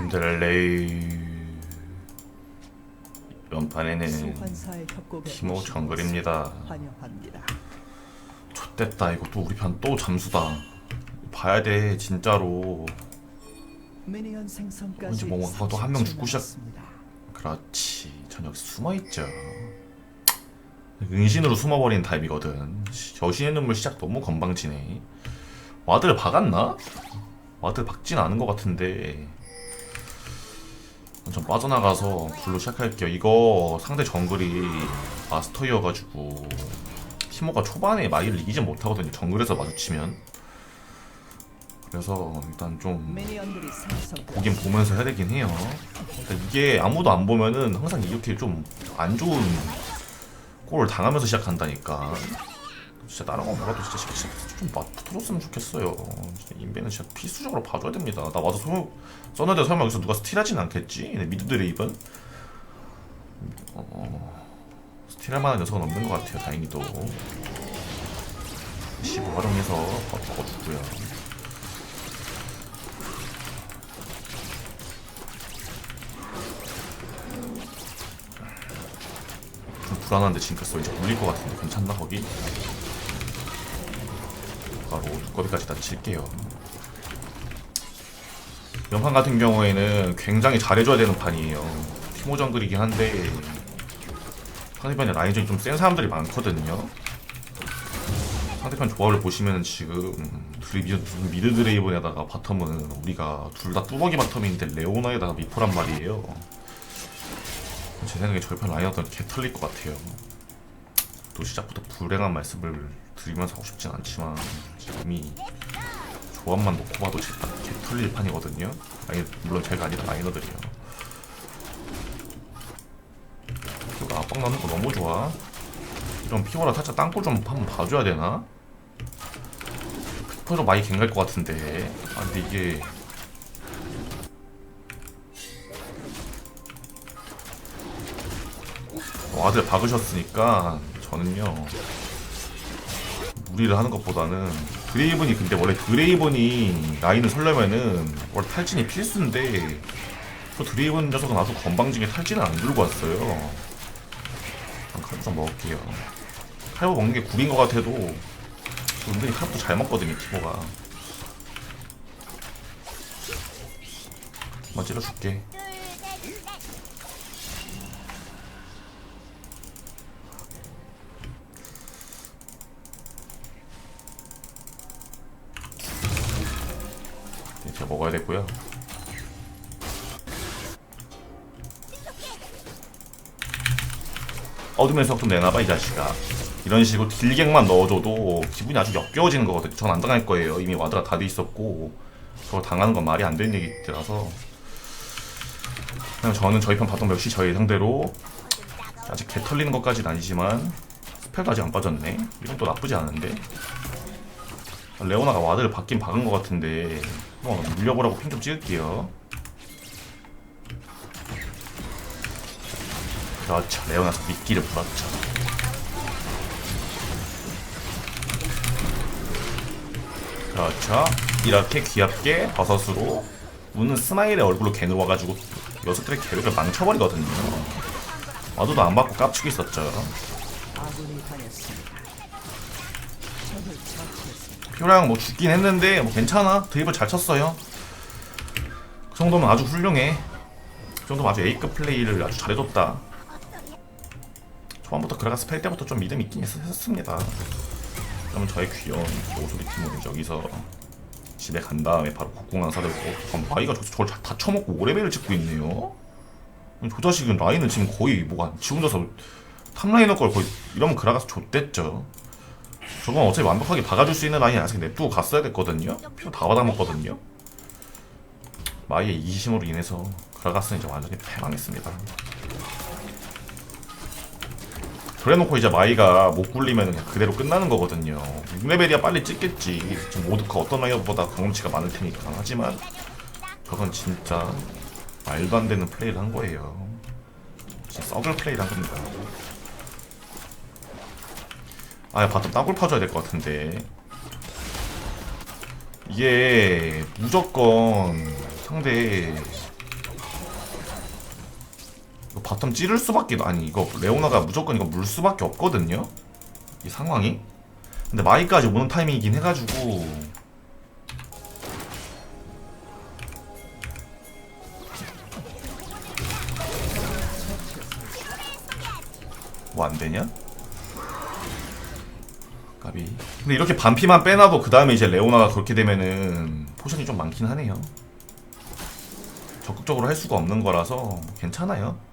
핸들레이 이번 판에는 소환사의 협곡에 티모 정글입니다. X됐다. 이거 또 우리 편 또 잠수다. 봐야 돼 진짜로. 언제 뭐 먹어도 한명 30초 죽고 시작-. 그렇지. 전 여기 숨어있죠. 은신으로 숨어버린 타입이거든. 여신의 눈물 시작 너무 건방지네. 와들 박았나? 와들 박진 않은 것 같은데 전 빠져나가서 불로 시작할게요 이거 상대 정글이 마스터이어가지고 티모가 초반에 마이를 이기지 못하거든요 정글에서 마주치면 그래서 일단 좀. 보긴 보면서 해야 되긴 해요. 이게 아무도 안 보면은 항상 이렇게 좀 안 좋은 골을 당하면서 시작한다니까. 진짜 거 몰라도 진짜 진짜 좀 맛- 붙어줬으면 좋겠어요. 진짜 인베는 진짜 필수적으로 봐줘야 됩니다. 나 와서 소용 썼는데 설마 여기서 누가 스틸하진 않겠지? 근데 미드 드 레이븐 어, 스틸할 만한 녀석은 없는 것 같아요. 다행히도 15 활용해서 바꿔주고요. 좀 불안한데 징크스 이제 물릴 것 같은데 괜찮나 거기? 바로 두꺼비까지 다 칠게요. 연판 같은 경우에는 굉장히 잘해줘야 되는 판이에요. 티모 정글이긴 한데 상대편에 라인전이 좀 센 사람들이 많거든요. 상대편 조합을 보시면 지금 둘이 미드, 드레이븐에다가 바텀은 우리가 둘 다 뚜벅이 바텀인데 레오나에다가 미포란 말이에요. 제 생각에 편 라인업은 개 털릴 것 같아요. 또 시작부터 불행한 말씀을 드리면서 하고 싶진 않지만 이미 조합만 놓고 봐도 진짜 개 털릴 판이거든요. 아니 물론 제가 아니라 라이너들이요. 그리고 압박 넣는 거 너무 좋아. 이런 피오라 살짝 땅굴 좀 한번 봐줘야 되나? 피오라 많이 갱갈 것 같은데. 아 근데 이게 와들 박으셨으니까 저는요 무리를 하는 것보다는 드레이븐이 근데 원래 드레이븐이 라인을 설려면은 원래 탈진이 필수인데 저 드레이븐 녀석은 아주 건방지게 탈진을 안 들고 왔어요. 칼부 좀 먹을게요. 칼부 먹는 게 구린 것 같아도 은근히 칼부 잘 먹거든요 티모가. 한번 찔러줄게 석좀 내놔봐 이 자식아. 이런 식으로 딜갱만 넣어줘도 기분이 아주 역겨워지는 거거든요. 전 안 당할 거예요. 이미 와드가 다 돼 있었고 저걸 당하는 건 말이 안 되는 얘기라서 그냥 저는 저희 편 바텀 역시 저희 상대로 아직 개 털리는 것까지는 아니지만 스펠도 아직 안 빠졌네. 이건 또 나쁘지 않은데. 레오나가 와드를 받긴 박은 것 같은데 한번 물려보라고 핑 좀 찍을게요 그렇죠 레오나서 미끼를 불었죠. 그렇죠. 이렇게 귀엽게 버섯으로 우는 스마일의 얼굴로 갱을 와가지고 녀석들의 계획을 망쳐버리거든요. 와드도 안 받고 깝치고 있었죠. 피오랑 뭐 죽긴 했는데 뭐 괜찮아. 드리블 잘 쳤어요. 그 정도면 아주 훌륭해. 그 정도면 아주 A급 플레이를 아주 잘해줬다 초반부터 그라가 스펠 때부터 좀 믿음 있긴 했, 했습니다 그러면 저의 귀여운 오소리 팀은 여기서 집에 간 다음에 바로 국궁왕 사들고 그럼 마이가 저, 저걸 다 쳐먹고 오레벨을 찍고 있네요 아니, 저 자식은 라인은 지금 거의 뭐가 지 혼자서 탑라이너 걸 거의 이러면 그라가서 좆됐죠 저건 어차피 완벽하게 박아줄 수 있는 라인이 아직 냅두고 갔어야 됐거든요. 표다 받아먹거든요. 마이의 이심으로 인해서 그라가스는 이제 완전히 패망했습니다. 그래놓고 이제 마이가 못 굴리면 그냥 그대로 끝나는 거거든요. 6레벨이야 빨리 찍겠지. 지금 모두가 어떤 라이어보다 경험치가 많을 테니까. 하지만 저건 진짜 말도 안 되는 플레이를 한 거예요. 진짜 썩을 플레이를 한 겁니다. 아, 바텀 땅굴 파줘야 될 것 같은데. 이게 무조건 상대 바텀 찌를 수밖에 아니 이거 레오나가 무조건 이거 물 수밖에 없거든요? 이 상황이? 근데 마이까지 오는 타이밍이긴 해가지고. 뭐 안되냐? 까비. 근데 이렇게 반피만 빼놔도 그 다음에 이제 레오나가 그렇게 되면은 포션이 좀 많긴 하네요. 적극적으로 할 수가 없는 거라서 괜찮아요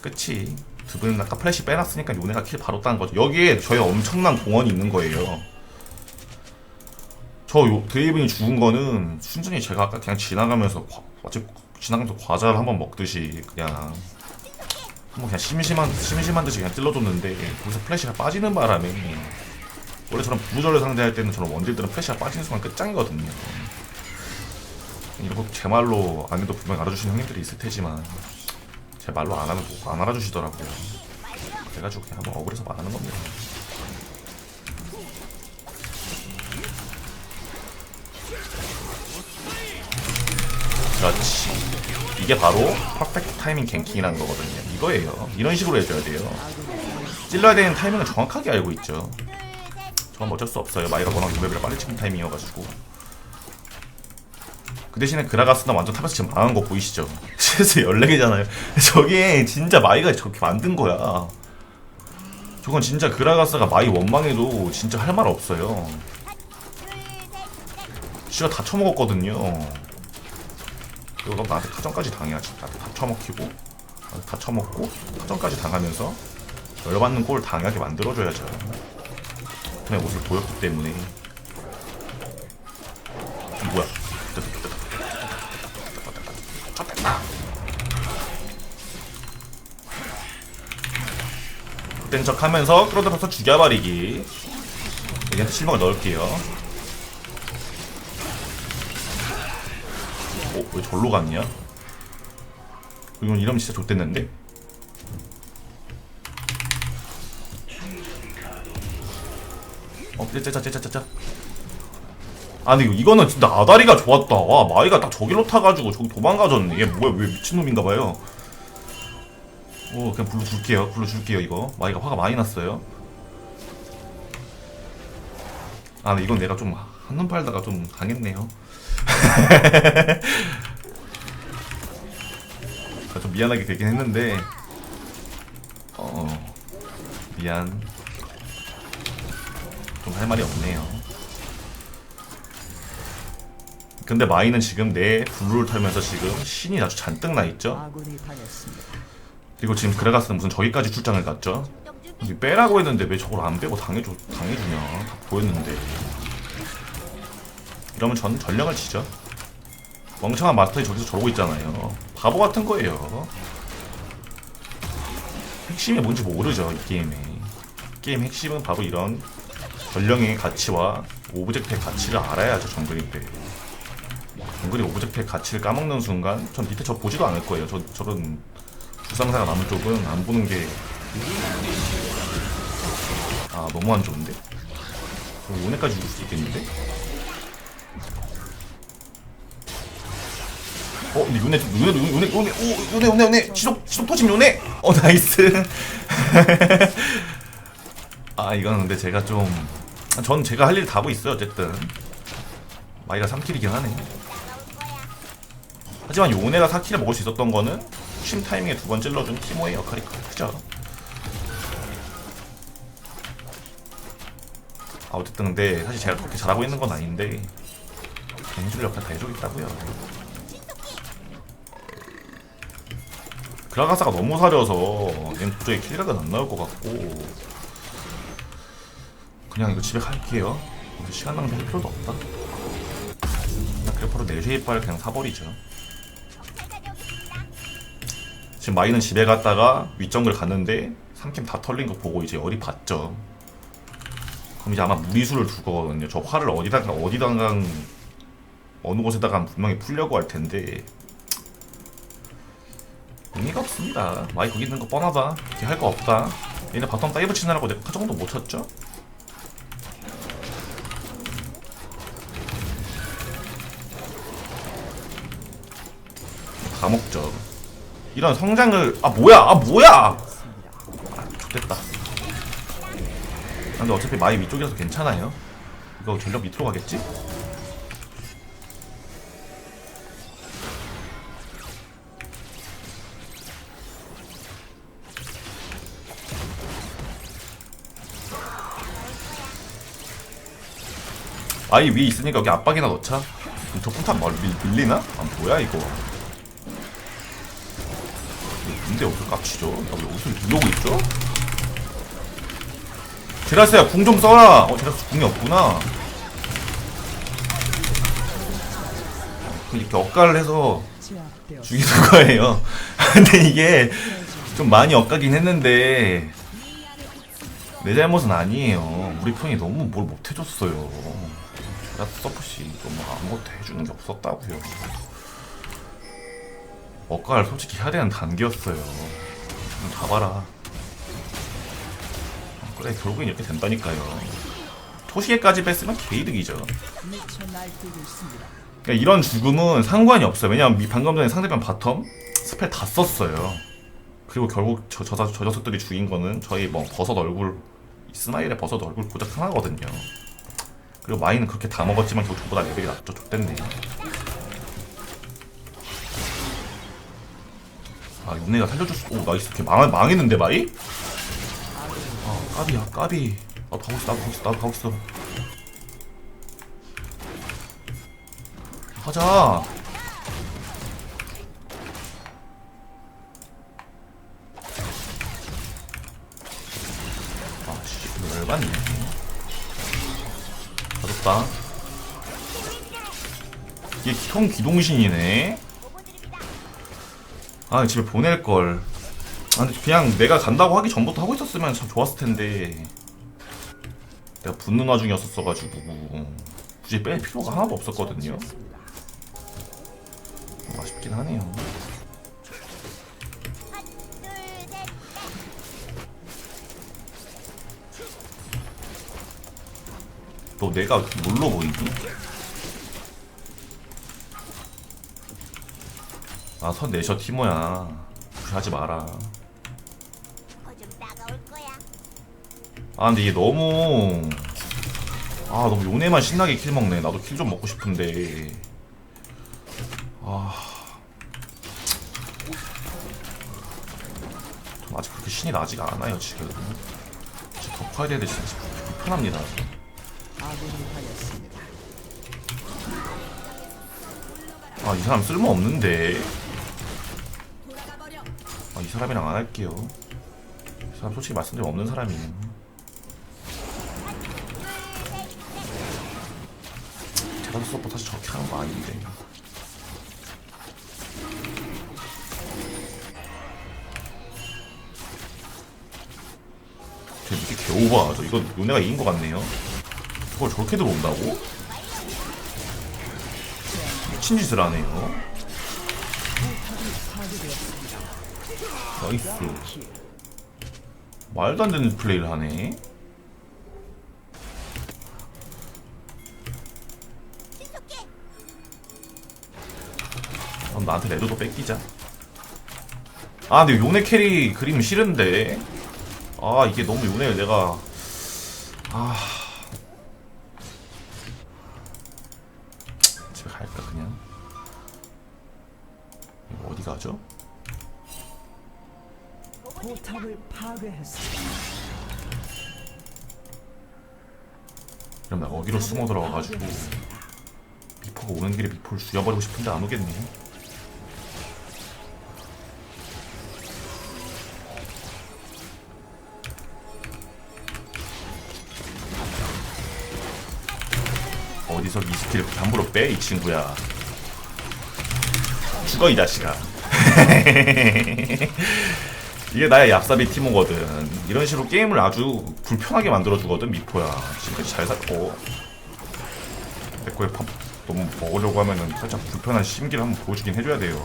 그치 두 분은 아까 플래시 빼놨으니까 요네가 킬 바로 딴 거죠. 여기에 저희 엄청난 공원이 있는 거예요. 저 요, 드레이븐이 죽은 거는 순전히 제가 아까 그냥 지나가면서 과, 마치 지나가면서 과자를 한번 먹듯이 그냥 한번 그냥 심심한 심심한 듯이 그냥 찔러줬는데 거기서 플래시가 빠지는 바람에 원래 저런 부조를 상대할 때는 저런 원딜들은 플래시가 빠지는 순간 끝장이거든요. 이거 제 말로 안 해도 분명 알아주시는 형님들이 있을 테지만 제 말로 안 하면 뭐안 알아주시더라고요. 그래가지고 그냥 한번 억울해서 말하는 겁니다. 그렇지. 이게 바로 퍼펙트 타이밍 갱킹이라는 거거든요. 이거예요. 이런 식으로 해줘야 돼요. 찔러야 되는 타이밍을 정확하게 알고 있죠. 저건 뭐 어쩔 수 없어요. 마이가 워낙 레벨을 빨리 치는 타이밍이어가지고. 그 대신에 그라가스는 완전 탑에서 지금 망한 거 보이시죠? 실수 14개잖아요. 저게 진짜 마이가 저렇게 만든 거야. 저건 진짜 그라가스가 마이 원망해도 진짜 할 말 없어요. 씨가 다 처먹었거든요. 이거 너 나한테 타전까지 당해야지. 나한테 다 처먹히고, 다 처먹고, 타전까지 당하면서 열받는 꼴 당하게 만들어줘야죠. 그냥 옷을 보였기 때문에. 그땐 척 하면서 끌어들여서 죽여버리기. 여기한테 실명을 넣을게요. 어, 왜 절로 갔냐? 이건 이러면 진짜 좋댔는데? 어, 째짜짜, 째짜짜짜. 아, 이거- 이거는 진짜 아다리가 좋았다. 와, 마이가 딱 저길로 타가지고 저기 도망가졌네. 얘 뭐야, 왜 미친놈인가봐요. 오, 그냥 불러줄게요. 불러줄게요, 이거. 마이가 화가 많이 났어요. 아, 이건 내가 좀 한눈 팔다가 좀 당했네요. 아, 좀 미안하게 되긴 했는데 어 미안 좀 할 말이 없네요 근데 마이는 지금 내 블루를 털면서 지금 신이 아주 잔뜩 나 있죠 아군이 당했습니다. 그리고 지금 그레가스는 무슨 저기까지 출장을 갔죠? 빼라고 했는데 왜 저걸 안 빼고 당해줘, 당해주냐. 다 보였는데. 이러면 전 전령을 치죠. 멍청한 마스터이 저기서 저러고 있잖아요. 바보 같은 거예요. 핵심이 뭔지 모르죠 이 게임에 게임 핵심은 바로 이런 전령의 가치와 오브젝트의 가치를 알아야죠 정글인데 정글이 오브젝트의 가치를 까먹는 순간 전 밑에 저 보지도 않을 거예요. 저, 저런 불상사가 남은 쪽은 안 보는 게 아 너무 안 좋은데? 요네까지 죽을 수 있겠는데? 어 근데 요네 요네 요네 요네 오 요네 요네 요네. 지속 지속 터짐 요네. 어 나이스. 아 이거는 근데 제가 좀 전 제가 할 일 다 하고 있어요 어쨌든. 마이가 3킬이긴 하네. 하지만 요네가 4킬을 먹을 수 있었던 거는 쉼 타이밍에 두 번 찔러준 티모의 역할이 크죠. 아 어쨌든 근데 사실 제가 그렇게 잘하고 있는 건 아닌데 해줄 역할 다 해주고 있다고요. 그라가사가 너무 사려서 얘는 도저히 킬각은 안 나올 것 같고 그냥 이거 집에 갈게요. 시간 낭비할 필요도 없다. 그래퍼로 4쉐 이빨 그냥 사버리죠 지금 마이는 집에 갔다가 윗정글 갔는데 3캠 다 털린 거 보고 이제 어리 봤죠 그럼 이제 아마 무리수를 둘 거거든요. 저 화를 어디다가 어디다가 어느 곳에다가 분명히 풀려고 할 텐데 의미가 없습니다. 마이 거기 있는 거 뻔하다. 이렇게 할 거 없다. 얘네 바텀 다이브 치느라고 내가 그 정도 못 쳤죠? 다 먹죠. 이런 성장을 아 뭐야? 아 뭐야? 좋됐다. 근데 어차피 마이 위쪽이라서 괜찮아요. 이거 전력 밑으로 가겠지? 아이 위에 있으니까 여기 압박이나 넣자. 저 밀, 밀리나? 아 뭐야 이거 근데 여기서 깝치죠? 나왜 여기서 누르고 있죠? 제라스야 궁 좀 써라 어 제라스 궁이 없구나 이렇게 엇갈을 해서. 죽이는 거예요 근데 이게 좀 많이 엇가긴 했는데 내 잘못은 아니에요 우리 편이 너무 뭘 못해줬어요 제라스 서프시 너무 아무것도 해주는 게 없었다고요 엇갈 솔직히 해야 되는 단계였어요. 좀 잡아라. 그래 결국엔 이렇게 된다니까요. 토시계까지 뺐으면 개이득이죠. 그러니까 이런 죽음은 상관이 없어요. 왜냐면 이 방금 전에 상대편 바텀 스펠 다 썼어요. 그리고 결국 저, 저, 저 녀석들이 죽인 거는 저희 뭐 버섯 얼굴 이스마일의 버섯 얼굴 고작 하나거든요. 그리고 마이는 그렇게 다 먹었지만 결국 저보다 레벨이 낮죠. 족됐네 아 윤내가 살려줄 수.. 오 나이스. 걔 망, 망했는데 마이? 아 까비야 까비. 나도 가고 있어 나도 가고 있어 나도 가고 있어. 하자. 아씨 열받네. 가졌다. 이게 형 기동신이네 아 집에 보낼 걸. 아 근데 그냥 내가 간다고 하기 전부터 하고 있었으면 참 좋았을 텐데. 내가 붙는 와중이었었어가지고. 굳이 뺄 필요가 하나도 없었거든요. 좀 아쉽긴 하네요. 너 내가 뭘로 보이니? 아, 선 내셔 티모야. 하지 마라. 거야. 아, 근데 이게 너무. 아, 너무 요네만 신나게 킬 먹네. 나도 킬 좀 먹고 싶은데. 아. 전 아직 그렇게 신이 나지가 않아요, 지금. 진짜 더 커야 되는데 진짜 불편합니다. 아, 이 사람 쓸모 없는데. 아, 이 사람이랑 안 할게요. 이 사람 솔직히 말씀드리면 없는 사람이에요. 제가 서버 사실 저렇게 하는 거 아닌데. 쟤 이렇게 개오버하죠. 이건 요네가 이긴 것 같네요. 그걸 저렇게 들어온다고? 미친 짓을 하네요. 나이스. 말도 안 되는 플레이를 하네. 그럼 나한테 레드도 뺏기자. 아, 근데 요네 캐리 그림 싫은데. 아, 이게 너무 요네를 내가. 아. 집에 갈까, 그냥? 어디 가죠? 포탑을 파괴했습니다. 그럼 나 어디로 숨어 들어가가지고 미포가 오는 길에 미포를 죽여버리고 싶은데 안 오겠네. 어디서 이 스킬 그렇게 함부로 빼 이 친구야. 죽어 이 자식아. 이게 나의 얍삽이 티모거든. 이런 식으로 게임을 아주 불편하게 만들어주거든, 미포야. 지금까지 잘 샀고. 내 거에 팝 너무 먹으려고 하면은 살짝 불편한 심기를 한번 보여주긴 해줘야 돼요.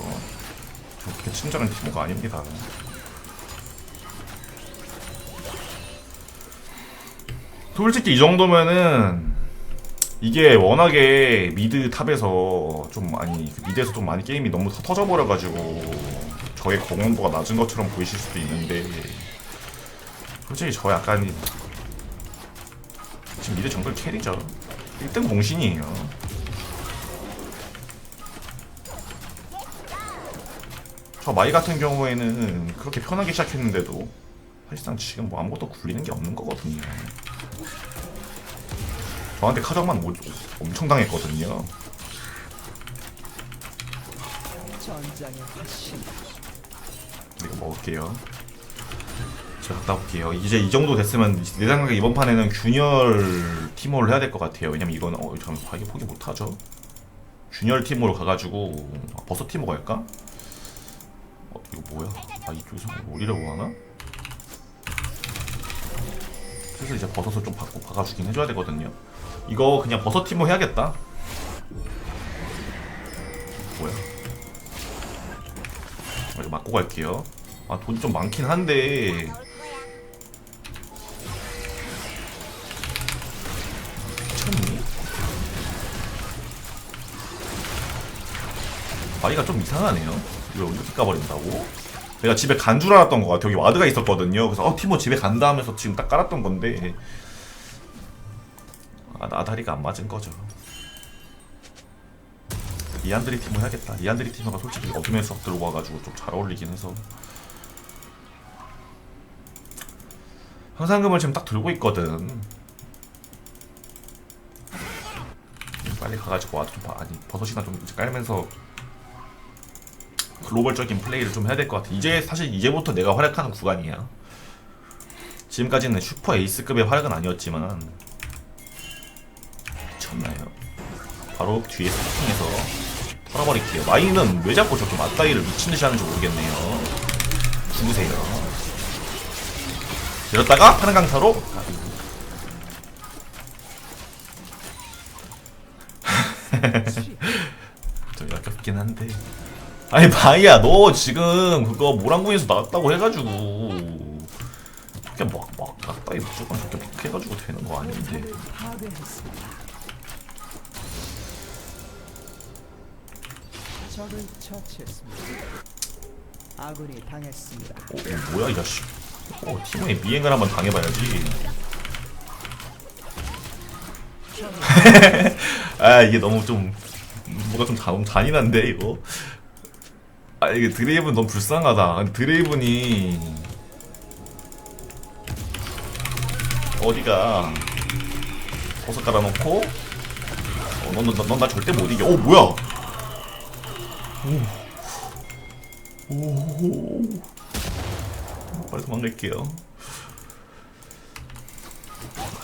그렇게 친절한 티모가 아닙니다. 솔직히 이 정도면은 이게 워낙에 미드 탑에서 좀 많이 그 미드에서 좀 많이 게임이 너무 터져버려가지고 저의 공헌도가 낮은 것처럼 보이실 수도 있는데 솔직히 저 약간 지금 미드 정글 캐리죠. 1등 공신이에요. 저 마이 같은 경우에는 그렇게 편하게 시작했는데도 사실상 지금 뭐 아무것도 굴리는 게 없는 거거든요. 저한테 카정만 오- 엄청 당했거든요. 전장의 화신 이거 먹을게요. 제가 갔다 올게요. 이제 이 정도 됐으면 내 생각에 이번 판에는 균열 팀워를 해야 될 것 같아요. 왜냐면 이거는 어 잠깐 만 이게 포기 못하죠. 균열 팀으로 가가지고 아, 버섯 팀으로 갈까? 어 이거 뭐야? 아 이쪽에서 뭐 이라고 하나? 그래서 이제 버섯을 좀 바꿔 박아주긴 해줘야 되거든요. 이거 그냥 버섯 팀으로 해야겠다. 뭐야? 어, 이거 맞고 갈게요. 아 돈이 좀 많긴 한데. 미쳤니? 바위가 좀 이상하네요. 이걸 이렇게 까버린다고? 내가 집에 간 줄 알았던 것 같아. 여기 와드가 있었거든요. 그래서 어 티모 집에 간다 하면서 지금 딱 깔았던 건데 아 나다리가 안 맞은 거죠. 리안드리 티모 해야겠다. 리안드리 티모가 솔직히 어둠의 수업 들고 와가지고 좀 잘 어울리긴 해서 항상금을 지금 딱 들고 있거든. 빨리 가가지고 와도 좀 봐. 아니 버섯이나 좀 깔면서 글로벌적인 플레이를 좀 해야 될 것 같아. 이제 사실 이제부터 내가 활약하는 구간이야. 지금까지는 슈퍼 에이스급의 활약은 아니었지만 미쳤나요? 바로 뒤에 스팅해서 털어버릴게요. 마이는 왜 자꾸 저렇게 맞다이를 미친듯이 하는지 모르겠네요. 죽으세요. 이랬다가 파는 강타로 좀 약겹긴 한데 아니 바이야 너 지금 그거 모란군에서 나왔다고 해가지고 그렇게 막 막 나따이 무조건 저렇게 막 해가지고 되는 거 아닌데. 적을 처치했습니다. 아군이 당했습니다. 어, 어, 뭐야 이 자식 어, 팀원이 미행을 한번 당해봐야지. 아 이게 너무 좀 뭐가 좀 너무 잔인한데 이거? 아 이게 드레이븐 너무 불쌍하다. 드레이븐이 어디가 버섯 깔아놓고 어, 넌나 절대 못 이겨. 어 뭐야? 오 빨리 도망갈게요.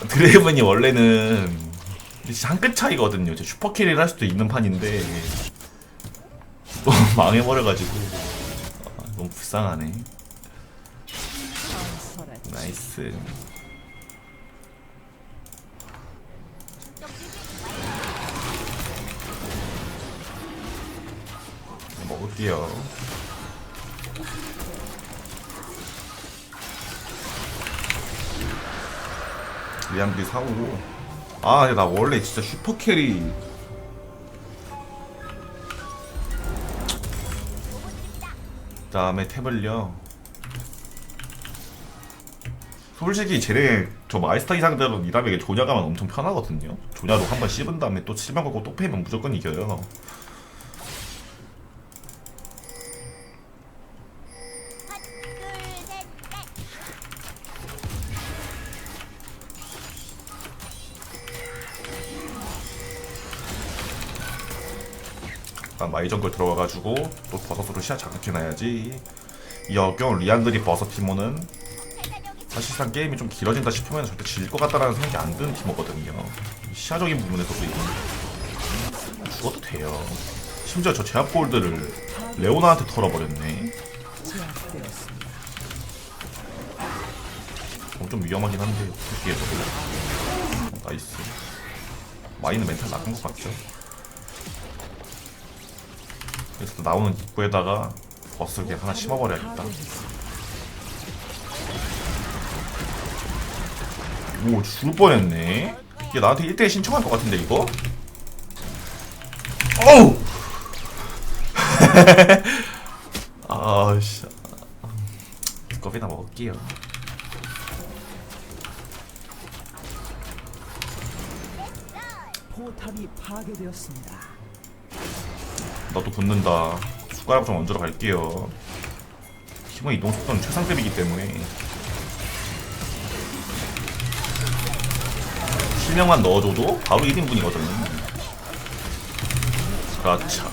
드레이븐이 원래는 한 끗 차이거든요. 제 슈퍼캐리를 할 수도 있는 판인데 망해버려가지고 아, 너무 불쌍하네. 나이스. 먹을게요. 리안비 사오고. 아 근데 나 원래 진짜 슈퍼캐리. 그 다음에 탭을요 솔직히 쟤네 저 마이스터 이상대로 이라백에 조냐 가면 엄청 편하거든요. 조냐로 한번 씹은 다음에 또 실명 걸고 또 패면 무조건 이겨요 일단 마이정글 들어가가지고 또 버섯으로 시야 자극해놔야지. 이 역경 리안드리 버섯 티모는 사실상 게임이 좀 길어진다 싶으면 절대 질 것 같다라는 생각이 안 드는 티모거든요. 시야적인 부분에서도 이건 죽어도 돼요. 심지어 저 제압 골드를 레오나한테 털어버렸네. 어, 좀 위험하긴 한데 어떻게 어, 나이스. 마이는 멘탈 나간 것 같죠 그래서 또 나오는 입구에다가 버스 그냥 하나 심어버려야겠다. 오 죽을 뻔했네 얘 나한테 1대1 신청할 것 같은데 이거? 어우! 아 아씨 두꺼비나 먹을게요 포탑이 파괴되었습니다. 나도 붙는다. 숟가락 좀 얹으러 갈게요. 팀의 이동 속도는 최상급이기 때문에. 실명만 넣어줘도 바로 1인분이거든. 그렇죠.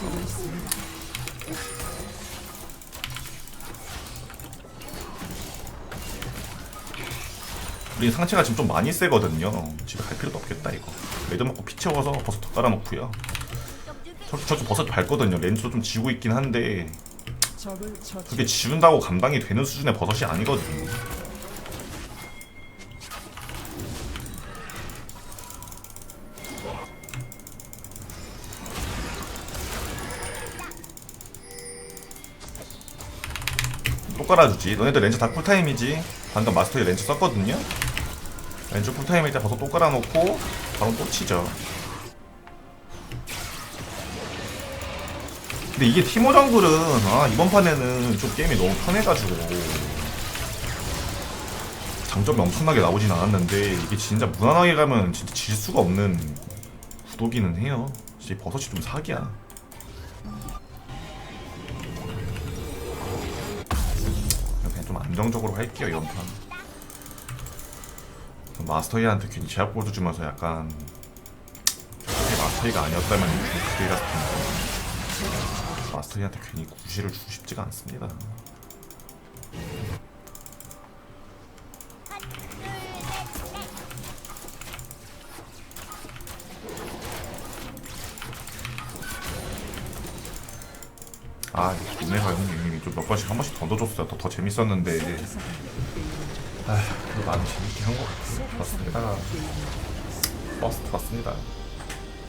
우리 상체가 지금 좀 많이 세거든요. 집에 갈 필요도 없겠다 이거. 레드 먹고 피 채워서 버섯 더 깔아놓고요 저, 저쪽 버섯 밟거든요. 렌즈도 좀 지고 있긴 한데. 그게 지운다고 감당이 되는 수준의 버섯이 아니거든요. 또 깔아주지. 너네들 렌즈 다 쿨타임이지? 방금 마스터에 렌즈 썼거든요? 렌즈 쿨타임일 때 버섯 또 깔아놓고 바로 또 치죠 근데 이게 티모 정글은 아 이번 판에는 좀 게임이 너무 편해가지고. 장점이 엄청나게 나오진 않았는데 이게 진짜 무난하게 가면 진짜 질 수가 없는 구도기는 해요. 진짜 이 버섯이 좀 사기야. 그냥 좀 안정적으로 할게요 이번 판. 마스터이한테 괜히 제압 골드 주면서 약간 마스터이가 아니었다면 그때 같은 거 마스터이한테 괜히 구실을 주고 싶지가 않습니다. 아, 눈에가 형님이 좀 몇 번씩 한 번씩 던져줬어야 더, 더 재밌었는데. 아, 그래도 나는 재밌게 한 것 같아요. 맞습니다. 버스트 맞습니다.